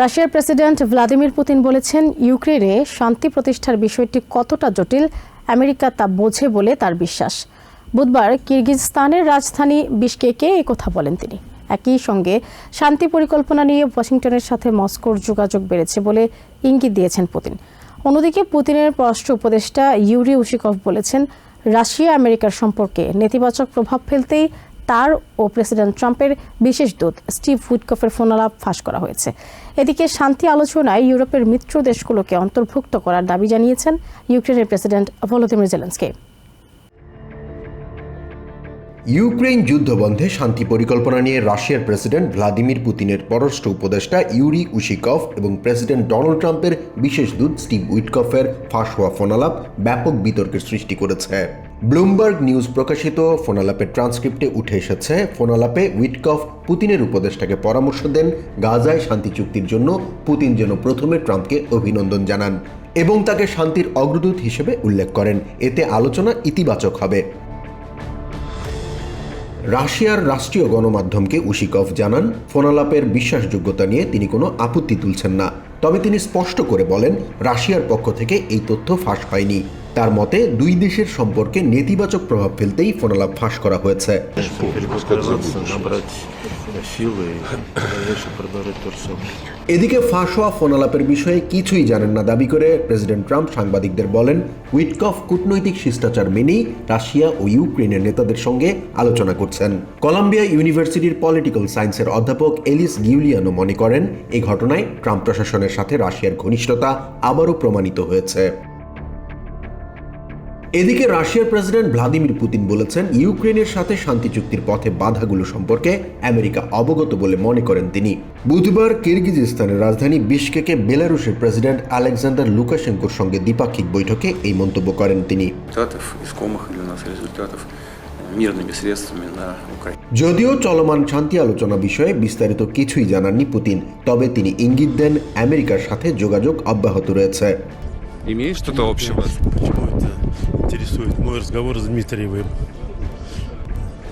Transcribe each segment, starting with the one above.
রাশিয়ার president Vladimir Putin বলেছেন ইউক্রেনে শান্তি প্রতিষ্ঠার বিষয়টি কতটা জটিল, আমেরিকা তা বোঝে বলে তার বিশ্বাস। বুধবার কিরগিজস্তানের রাজধানী বিশকেকে কথা বলেন তিনি। একই সঙ্গে শান্তি পরিকল্পনা নিয়ে ওয়াশিংটনের সাথে মস্কোর যোগাযোগ বেড়েছে বলে ইঙ্গিত দিয়েছেন পুতিন। অন্যদিকে পুতিনের পররাষ্ট্র উপদেষ্টা ইউরি উশিকভ বলেছেন, রাশিয়া আমেরিকার সম্পর্কে নেতিবাচক প্রভাব ফেলতেই তার ও প্রেসিডেন্ট ট্রাম্পের বিশেষ দূত স্টিভ উইটকফের ফোনালাপ ফাঁস করা হয়েছে। এদিকে শান্তি আলোচনায় ইউরোপের মিত্র দেশগুলোকে অন্তর্ভুক্ত করার দাবি জানিয়েছেন ইউক্রেনের প্রেসিডেন্ট ভলোদিমির জেলেন্সকি। ইউক্রেন যুদ্ধবন্ধে শান্তি পরিকল্পনা নিয়ে রাশিয়ার প্রেসিডেন্ট ভ্লাদিমির পুতিনের পররাষ্ট্র উপদেষ্টা ইউরি উশিকভ এবং প্রেসিডেন্ট ডোনাল্ড ট্রাম্পের বিশেষ দূত স্টিভ উইটকফের ফাঁস হওয়া ফোনালাপ ব্যাপক বিতর্কের সৃষ্টি করেছে। ব্লুমবার্গ নিউজ প্রকাশিত ফোনালাপের ট্রান্সক্রিপ্টে উঠে এসেছে। ফোনালাপে উইটকফ পুতিনের উপদেষ্টাকে পরামর্শ দেন। গাজায় শান্তি চুক্তির জন্য পুতিন যেন প্রথমে ট্রাম্পকে অভিনন্দন জানান এবং তাকে শান্তির অগ্রদূত হিসেবে উল্লেখ করেন। এতে আলোচনা ইতিবাচক হবে। রাশিয়ার রাষ্ট্রীয় গণমাধ্যমকে উশিকভ জানান। ফোনালাপের বিশ্বাসযোগ্যতা নিয়ে তিনি কোনো আপত্তি তুলছেন না। তবে তিনি স্পষ্ট করে বলেন, রাশিয়ার পক্ষ থেকে এই তথ্য ফাঁস হয়নি। তার মতে, দুই দেশের সম্পর্কে নেতিবাচক প্রভাব ফেলতেই ফোনালাপ ফাঁস করা হয়েছে। এদিকে ফাঁস হওয়া ফোনালাপের বিষয়ে কিছুই জানেন না দাবি করে প্রেসিডেন্ট ট্রাম্প সাংবাদিকদের বলেন, উইটকফ কূটনৈতিক শিষ্টাচার মেনেই রাশিয়া ও ইউক্রেনের নেতাদের সঙ্গে আলোচনা করছেন। কলাম্বিয়া ইউনিভার্সিটির পলিটিক্যাল সায়েন্সের অধ্যাপক এলিস গিউলিয়ানো মনে করেন, এ ঘটনায় ট্রাম্প প্রশাসনের সাথে রাশিয়ার ঘনিষ্ঠতা আবারও প্রমাণিত হয়েছে। এদিকে রাশিয়ার প্রেসিডেন্ট ভ্লাদিমির পুতিন বলেছেন ইউক্রেনের সাথে শান্তি চুক্তির পথে বাধাগুলো সম্পর্কে আমেরিকা অবগত বলে মনে করেন তিনি। বুধবার কিরগিজিস্তানের রাজধানী বিশকেকে বেলারুশের প্রেসিডেন্ট আলেকজান্ডার লুকাশেঙ্কোর সঙ্গে দ্বিপাক্ষিক বৈঠকে এই মন্তব্য করেন তিনি। যদিও চলমান শান্তি আলোচনা বিষয়ে বিস্তারিত কিছুই জানাননি পুতিন তবে তিনি ইঙ্গিত দেন আমেরিকার সাথে যোগাযোগ অব্যাহত রয়েছে। интересует мой разговор с Дмитриевым?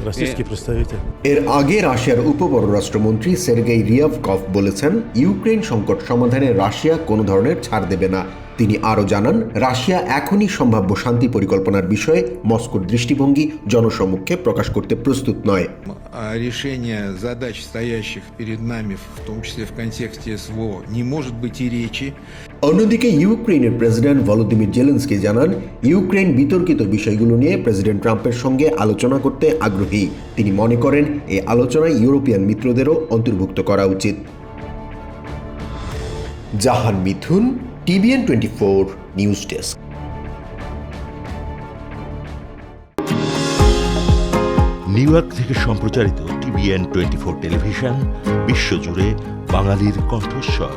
Российский представитель. এর আগে রাশিয়ার উপপররাষ্ট্রমন্ত্রী সের্গেই রিয়াভকভ বলেছেন ইউক্রেন সংকট সমাধানে রাশিয়া কোনো ধরনের ছাড় দেবে না তিনি আরও জানান রাশিয়া এখনই সম্ভাব্য শান্তি পরিকল্পনার বিষয়ে মস্কোর দৃষ্টিভঙ্গি জনসম্মুখে প্রকাশ করতে প্রস্তুত নয় А решение задач, стоящих перед нами, в том числе в контексте СВО, не может быть и речи. অন্যদিকে ইউক্রেনের প্রেসিডেন্ট ভলোদিমির জেলেন্সকি জানান ইউক্রেন বিতর্কিত বিষয়গুলো নিয়ে প্রেসিডেন্ট ট্রাম্পের সঙ্গে আলোচনা করতে আগ্রহী। তিনি মনে করেন এই আলোচনায় ইউরোপিয়ান মিত্রদেরও অন্তর্ভুক্ত করা উচিত। Jahan Mithun, TVN twenty four news desk. New York থেকে সম্প্রচারিত টিভিএন টোয়েন্টি ফোর টেলিভিশন, বিশ্বজুড়ে বাঙালির কণ্ঠস্বর।